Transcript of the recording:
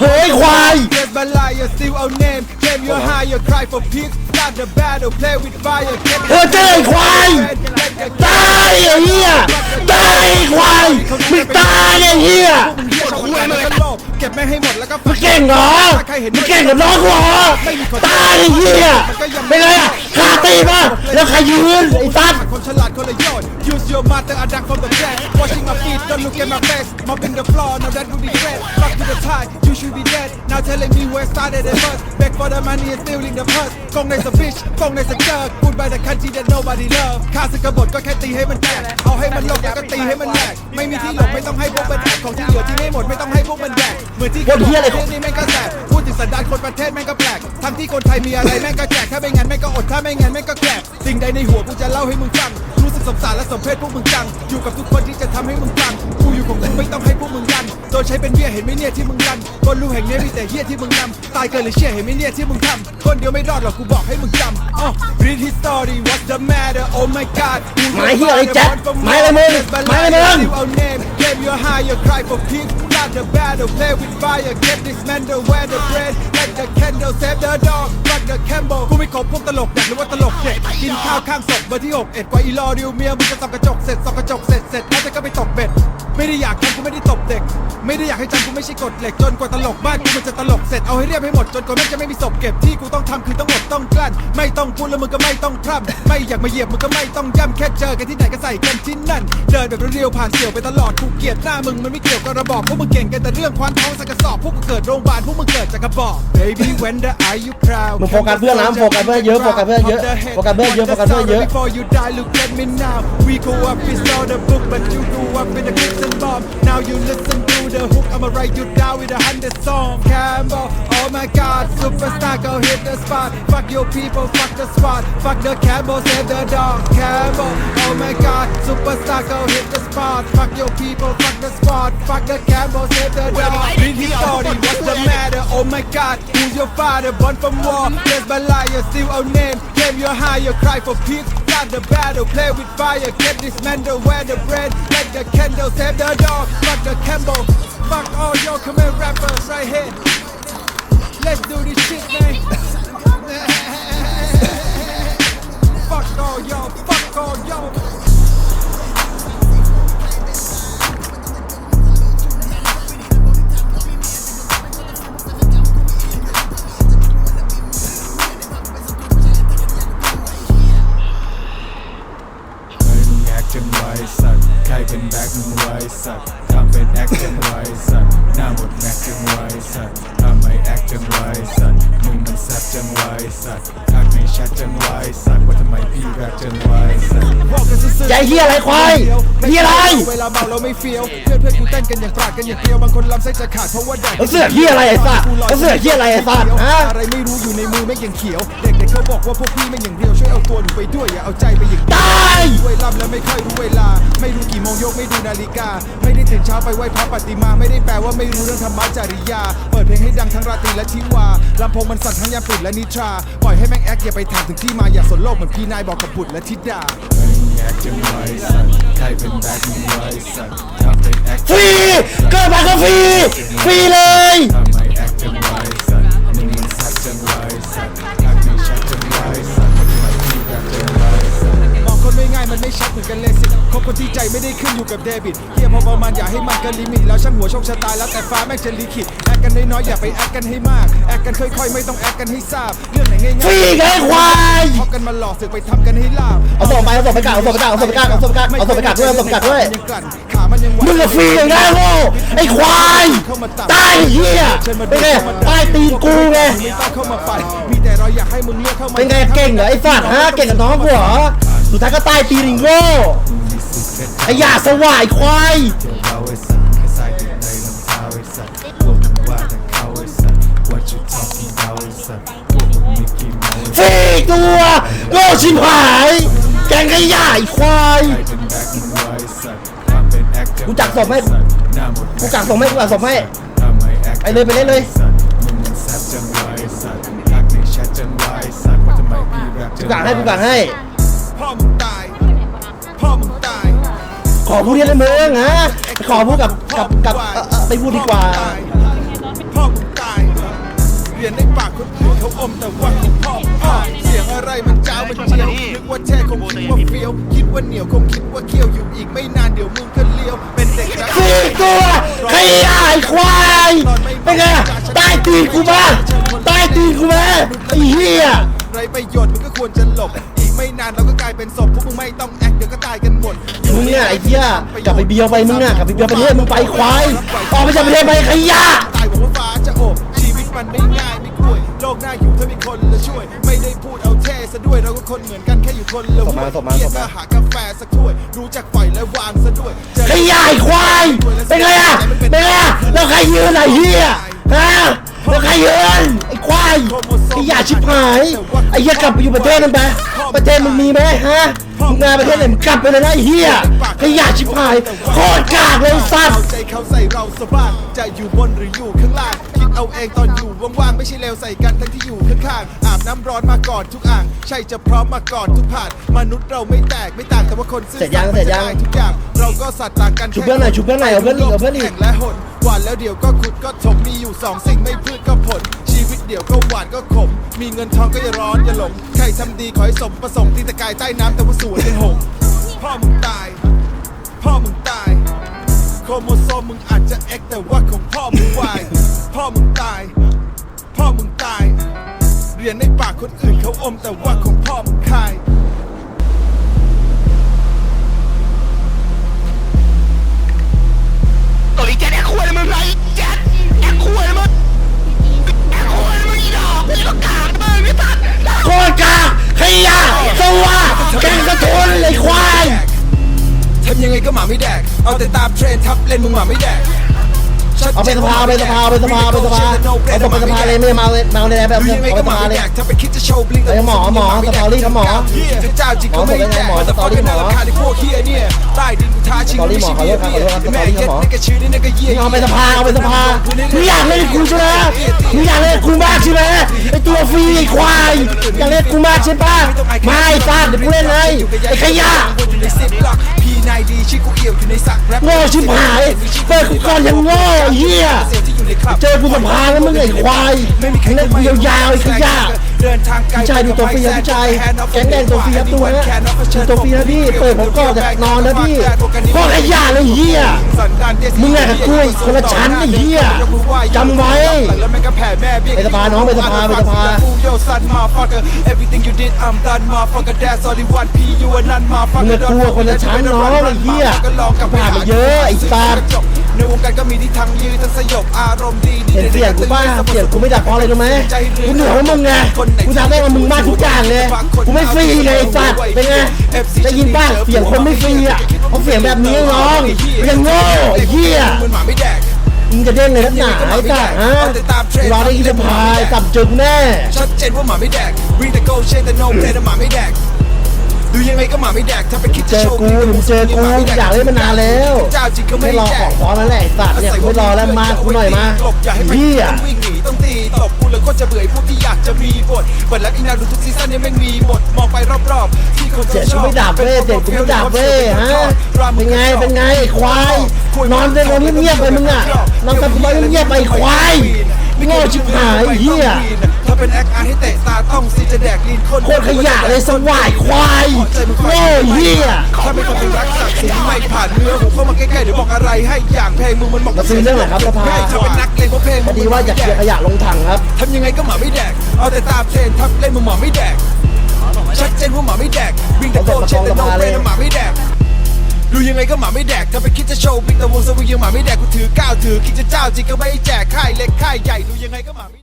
เฮ้ยควาย Yes but liar still our name Came your higher cry for peace Start the battle play with fire Get เออเจอไอ้ควายตายไอ้เหี้ยตายไอ้ควายมึงตายไอ้เหี้ยคุยมันโลภเก็บไม่ให้หมดแล้วก็มึงเก่งเหรอมึงเก่งกับน้องกูเหรอตายไอ้เหี้ยเป็นไงอะขาตีมาแล้วใครยืนไอ้สัตว์คนฉลาดคนละโยน Use your mother a duck from the back Washing my feet don't look at my face Mopping the floor now that would be great Fuck to the tie you should be dead Now telling me where started it first Beg for the money and stealing the purse กงในสบิชกงในสเจอร์ Goodbye the country that nobody love ข้าศึกกบฏก็แค่ตีให้มันแตกเอาให้มันหลบแล้วก็ตีให้มันแหลกไม่มีที่หลบไม่ต้องให้พวกมันแดกของที่เหลือที่ไม่หมดไม่ต้องให้พวกมันแดกเหมือนที่คนเหี้ยอะไรประเทศนี้แม่งก็แสบพูดถึงสันดานคนประเทศแม่งก็แปลกทั้งที่คนไทยมีอะไรแม่งก็แจกถ้าไม่งั้นแม่งก็อดถ้าไม่งั้นแม่งก็แกลบสิ่งใดในหัวกูจะเล่าให้มึงฟังรู้สึกสงสารและสมเพชพวกมึงจัง อยู่กับทุกคนที่จะทำให้มึงจัง กูอยู่ของกูไม่ต้องให้พวกมึง โดนใช้เป็นเบี้ยเห็นไหมเนี่ยที่มึงยันบนลูกแห่งเนี้ยมีแต่เหี้ยที่มึงนำตายเกินหรือเชี่ยเห็นไหมเนี่ยที่มึงทำคนเดียวไม่รอดหรอกกูบอกให้มึงจำอ๋อ read his story what's the matter oh my god หมายเหี้ยอะไรแจ็คหมายอะไรมึงหมายอะไรมึง our name Gave you a higher cry for peace Start the battle play with fire Get this man to wear the bread Let the candle save the dog Fuck the Campbell กูไม่ขบพวกตลกอยากรู้ว่าตลกเด็กกินข้าวข้างศพเบอร์ที่6เอ็ดกว่าอีลอริวเมียมึงจะส่องกระจกเสร็จส่องกระจกเสร็จเสร็จแล้วจะก็ไปตกเบ็ดไม่ได้อยากทำกูไม่ได้ตบเด็กไม่ได้อยากให้จำกูไม่ใช่กฎเหล็กจนกว่าตลกบ้านกูมันจะตลกเสร็จเอาให้เรียบให้หมดจนกว่าแม่งจะไม่มีศพเก็บที่กูต้องทำคือต้องอดต้องกลั้น ไม่ต้องพูดแล้วมึงก็ไม่ต้องพร่ำไม่อยากมาเหยียบมึงก็ไม่ต้องย่ำแค่เจอกันที่ไหนก็ใส่กันที่นั่น เดินแบบเรียวๆผ่านเสี่ยวไปตลอดกูเกลียดหน้ามึงมันไม่เกี่ยวกับระบอบพวกมึงเก่งกันแต่เรื่องควันท้องสักกระสอบพวกกูเกิดโรงพยาบาลพวกมึงเกิดจากกระบอก Baby when the are you proud มึงโฟกัสเพื่อนนะมึงโฟกัสเพื่อนเยอะโฟกัสเพื่อนเยอะโฟกัสเพื่อนเยอะโฟกัสเพื่อนเยอะ Before you die, look at me now. We go up, we saw the book, but you grew up in the kids and bomb. Now you listen to the hook. I'ma write you down with a hundred song Campbell, oh my God, superstar, go hit the spot. Fuck your people, fuck the spot. Fuck the Campbell, save the dog. Campbell, oh my God, superstar, go hit the spot. Fuck your people, fuck the spot. Fuck the Campbell, save the dog. Read his story, what's the matter? Oh my God, who's your father? Born from war, blessed by liar, still our name. Came your higher, cry for peace. Start the battle, play with fire. Get this to wear the bread. Let the candle save the dog. Fuck the Campbell. Fuck all your command rappers right here. Let's do this shit, man. fuck all y'all. Fuck all y'all. ทำไมแอคจังไวสัตว์มึงมันแซ่บจังไวสัตว์ทักในแชทจังไวสัตว์ว่าทำไมพี่แรปจังไวสัตว์ใจเหี้ยอะไรควายเหี้ยอะไร เวลาเมาเราไม่เฟี้ยวเพื่อนเพื่อนกูเต้นกันอย่างปราดกันอย่างเกลียวบางคนลำไส้จะขาดเพราะว่าแดกแล้วเสือกเหี้ยอะไรไอ้สัตว์แล้วเสือกเหี้ยอะไรไอ้สัตว์ฮะ อะไรไม่รู้อยู่ในมือแม่งอย่างเขียว เด็กๆเขาบอกว่าพวกพี่แม่งอย่างเรียวช่วยเอาตัวหนูไปด้วยอย่าเอาใจไปอย่างเดียว ตาย ด้วยลำแล้วไม่ค่อยรู้เวลา ไม่รู้กี่โมงยกไม่ดูนาฬิกา ไม่ได้ตื่นเช้าไปไหว้พระปฏิมา ไม่ได้แปลว่าไม่รู้เรื่องธรรมะจริยาเปิ ดเพลงให้ดังทั้งราตรีและทิวาลำโพงมันสั่นทั้งยามตื่นและนิทราปล่อยให้แม่งแอคอย่าไปถามถึงที่มาอย่าสนโลกเหมือนพี่นายบอกกับบุตรและธิดาเฮ้ยมึงแอคจังไวสัตว์ใครเป็นแบ็คมึงไวสัตว์ทำเป็นแอคฟรีเกิดมาก็ฟรีฟรีเลยทำไมแอคจังไวสัตว์มึงมันแซ่บจังไวสัตว์ทักในแชทจังไวสัตว์ว่ที่แรปจังไว ม่ง่ายมันไม่ชัดเหมือนกันเลยสิคบคนที่ใจไม่ได้ขึ้นอยู่กับเดบิตเฮียพอประมาณอย่าให้มันเกินลิมิตแล้วช่างหัวโชคชะตาแล้วแต่ฟ้าแม่งจะลิขิตแอคกันน้อยๆอย่าไปแอคกันให้มากแอคกันค่อยๆไม่ต้องแอคกันให้ทราบเรื่องไหนง่ายๆฟรีไงควายชอบกันมาหลอกเสือกไปทำกันให้ลาบเอาส่งไปเอาส่งไปกักเอาส่งไปกักเอาส่งไปกักเอาส่งไปกักเอาส่งไปกักด้วยเอาส่งไปกักด้วยยังกลั่นขามันยังไหวมึงอะฟรีอย่างนั้นโง่ไอ้ควายตายไอ้เหี้ยเป็นไงตายตีนกูไงไม่ต้องเข้ามาปั่นมีแต่เราอยากให้มึงเลือกเข้ามาเป็นไงเก่งเหรอไอ้สัตว์ฮะเก่งกับน้องกูเหรอ สุดท้ายก็ตายตีนอีกโง่ไอ้ยาสวายควายเดี๋ยวเราไอ้สัตว์แค่ใส่ติดในรองเท้าไอ้สัตว์พวกมึงว่าแต่เขาไอ้สัตว์ What you talking about ไอ้สัตว์พวกมึงมิกกี้เมาส์ฟรีตัวโง่ชิบหาย แกงขยะไอ้ควายใครเป็นแบ็คมึงไอ้สัตว์ทำเป็นแอคจังกูจักศพให้สัตว์หมกูกักส่งให้กูกักส่งให้ไอคไปเลยไปเลยเลยสัตว์มึงมันแซ่บจังไวะไอ้สัตว์ทักในแชทจังไวะไอ้สัตว์ว่าทำไมพี่แรปจักูงกักให้กูกักให้ พ่อมึงตาย พ่อมึงตาย ขออพูดได้มึงฮะขอพูดกับกับกับเอ่อเอ่อไปพูดดีกว่า พ่อมึงตาย เรียนในปากคนอื่นเขาอมแต่ว่าของพ่อพ่อเสียงอะไรมันจ้าวมันเจียวนึกว่าแช่คงคิดว่าเฟี้ยว คิดว่าเหนียวคงคิดว่าเคี้ยวอยู่อีกไม่นานเดี๋ยวมึงก็เลี้ยว เป็นเด็กรัก สี่ตัวขยายควายเป็นไงใต้ตีนกูมาใต้ตีนกูมาไอ้เหี้ย ไรประโยชน์มึงก็ควรจะหลบอีก ไม่นานเราก็กลายเป็นศพพวกมึงไม่ต้องแอคเดี๋ยวก็ตายกันหมดมึงเนี่ยไอ้เหี้ยกลับไปเบียวไปมึงอะกลับไปเบียวประเทศมึงไปควายออกไปจากประเทศไปขยะตายบอกว่าฟ้าจะโอบชีวิตมันไม่ง่ายไม่กล้วยโลกน่าอยู่ถ้ามีคนละช่วย ไม่ได้พูดเอาเท่ซะด้วยเราก็คนเหมือนกันแค่อยู่คนละส่งมาส่งมาเรียส่กงมาก็หากาแฟสักถ้วย รู้จักปล่อยและวางซะด้วยเจอขยายควายเป็นไงอะเป็นไงอะแล้วใครยืนไอ้เหี้ยฮะแล้วใครยืนไอ้ ควายขยะชิบหายไอ้เหี้ยกลับไปอยู่ประเทศนั้นไปประเทศมึงมีไหมฮะมึงงานประเทศไหนมึงกลับไปเลยนะไอ้เหี้ยขยะชิบหายโคตรกากเลยไอ้สัตว์ เอาใจเขาใส่เราสะบ้านจะอยู่บนหรืออยู่ข้างล่าง คิดเอาเองตอนอยู่ว่างๆ ไม่ใช่เลวใส่กันทั้งที่อยู่ข้างๆ อาบน้ำร้อนมาก่อนทุกอ่าง ใช่จะพร้อมมาก่อนทุกผ่าน มนุษย์เราไม่แตกไม่ต่างแต่ว่าคนซื่อเสร็จยังสัตเสร็จยังมันจะได้ทุกอย่าง เราก็สัตว์ต่างกันชุบเพื่อนหน่อยชุบเพื่อนหน่อยเอาเพื่อนอีกเอาเพื่อนอีก แข่งและหนหวานแล้วเดี๋ยวก็ขุดก็ถมมีอยู่สองสิ่งไม่พืชก็ผลชีวิต เดี๋ยวก็หวานก็ขม มีเงินทองก็อย่าร้อนอย่าหลง ใครทำดีขอให้สมประสงค์ตีตะกายใต้น้ำแต่ว่าสวยในหงพ่อมึงตาย พ่อมึงตาย โครโมโซมมึงอาจจะเอ็กแต่ว่าของพ่อมึงวายพ่อมึงตาย พ่อมึงตาย เรียนในปากคนอื่นเขาอมแต่ว่าของพ่อมึง งกระทุนเลยควายทำยังไงก็หมาไม่แดก เอาแต่ตามเทรนด์ทับเล่นมึงหมาไม่แดก เอาไปสภาไปสภาไปสภาไปสภาเอาไปสภาเลยไม่มาเลยมาเลยแบบดูยังไงเอาไปสภาเลยไอ้หมอหมอสตอรี่ครับหมอจะเจ้าจริงก็ไม่แดกหมอสตอรี่หมอสตอรี่หมอไม่ใช่เบี้ยขอโทษครับสตอรี่เย็ดหมอนี่เอาไปสภาเอาไปสภามึงอยากเล่นกูใช่ไหมมึงอยากเล่นกูมากใช่ไหมไอตัวฟรีไอควายอยากเล่นกูมากใช่ปะไม่ฟาดเดี๋ยวกูเล่นให้ไอขยะอยู่ในซิปล็อกพีนายดีชื่อกูเอี่ยวอยู่ในสักแรปโง่ชิบหายเปิดกูก่อนยังโง่ไอ้เหี้ยเสียที่อยู่ในคลับเจอกูสภาแล้วมึงไอ้ควายไม่มีใครเล่นกูยาวๆไอ้ขยะ เดินทางไกลพี่ชายดูตัวฟรีนะพี่ชายแก๊งแดงตัวฟรีครับตัวนะดูตัวฟรีนะพี่เปิดผมก่อนจะนอนนะพี่พวกขยะเลยเหี้ยมึงอะกับกูคนละชั้นไอ้เหี้ยจำไว้ไปสภาน้องไปสภาไปสภาโยซันมาฟักเกอร์ everything you did I'm done มาฟักเกอร์ that's only one P you and none มาฟักมึเกงอร์อะกลัวคนละชั้นน้องไอ้เหี้ยปผ่านมาเยอะไอ้สัตว์ ในวงการก็มีที่ทั้งยืนทั้งสยบอารมณ์ดีเห็นเสียงกูป้าเสียงกูไม่ดับเพราะอะไรรู้ไหมกูเหนือกว่ามึงไงกูทำได้กับมึงมากทุกอย่างเลยกูไม่ฟรีไงไอ้สัตว์เป็นไงได้ยินป้าเสียงคนไม่ฟรีอะเขาเสียงแบบนี้น้องยังโง่ไอ้เหี้ยมันหมาไม่แดกมึงจะเด้งเลยนักหนาไอ้สัตว์ฮะรอได้ยินจะพายสับจึงแน่ชัดเจนว่าหมาไม่แดก bring the gold chain แต่ no play แต่หมาไม่แดก ดูยังไงก็หมาไม่แดกถ้าไปคิดเจจะอโชว์กูมึงเจอกูอยากเล่นมานานแล้วเจ้าจริงก็ไม่ไม่รอแดขอก งฟ้อนนั่นแหละไอ้สัตว์เนี่ยกูไม่รอแล้วมากูหน่อยมาอย่าให้ไปเหี้ยต้องวิ่งหนีต้องตีตบกูแล้วก็จะเบื่อไอ้พวกที่อยากจะมีบทเปิดแล้วอีนาดูทุกซีซั่นยังไม่มีบทมองไปรอบๆที่คนเสียงกูไม่ดับเว้ยเสียงกูไม่ดับเว้ยฮะเป็นไงเป็นไงไอ้ควายนอนเป็นคนเงียบๆไปมึงอะนอนกันไปเงียบๆไปไอ้ควายโง่ชิบหายไอ้เหี้ย ถ้าเป็นแอคอาร์ให้เตะตาต้องซีจะแดกลีนคนโคตรขยะเลยสวายควายโง่เหี้ยถ้าไม่คนรักศักดิ์ศรีไม่ผ่านเนื้อหูเข้ามาใกล้ๆเดี๋ยวบอกอะไรให้อย่างเพลงมึงมันเหมาะมาซื้อเรื่องไหนครับสภาถ้าเป็นนักเลงเพราะเพลงพอดีว่าอยากเคลียร์ขยะลงถังครับทำยังไงก็หมาไม่แดกเอาแต่ตามเทรนทับเล่นมึงหมาไม่แดกชัดเจนว่าหมาไม่แดกวิ่งแต่โกเชนแต่โนเบรนหมาไม่แดกดูยังไงก็หมาไม่แดกถ้าไปคิดจะโชว์บิ๊กแต่วงสวิงยังหมาไม่แดกกูถือก้าวถือคิดจะเจ้าจริงก็ไม่แจกค่ายเล็กค่ายใหญ่ดูยังไงก็หมาไม่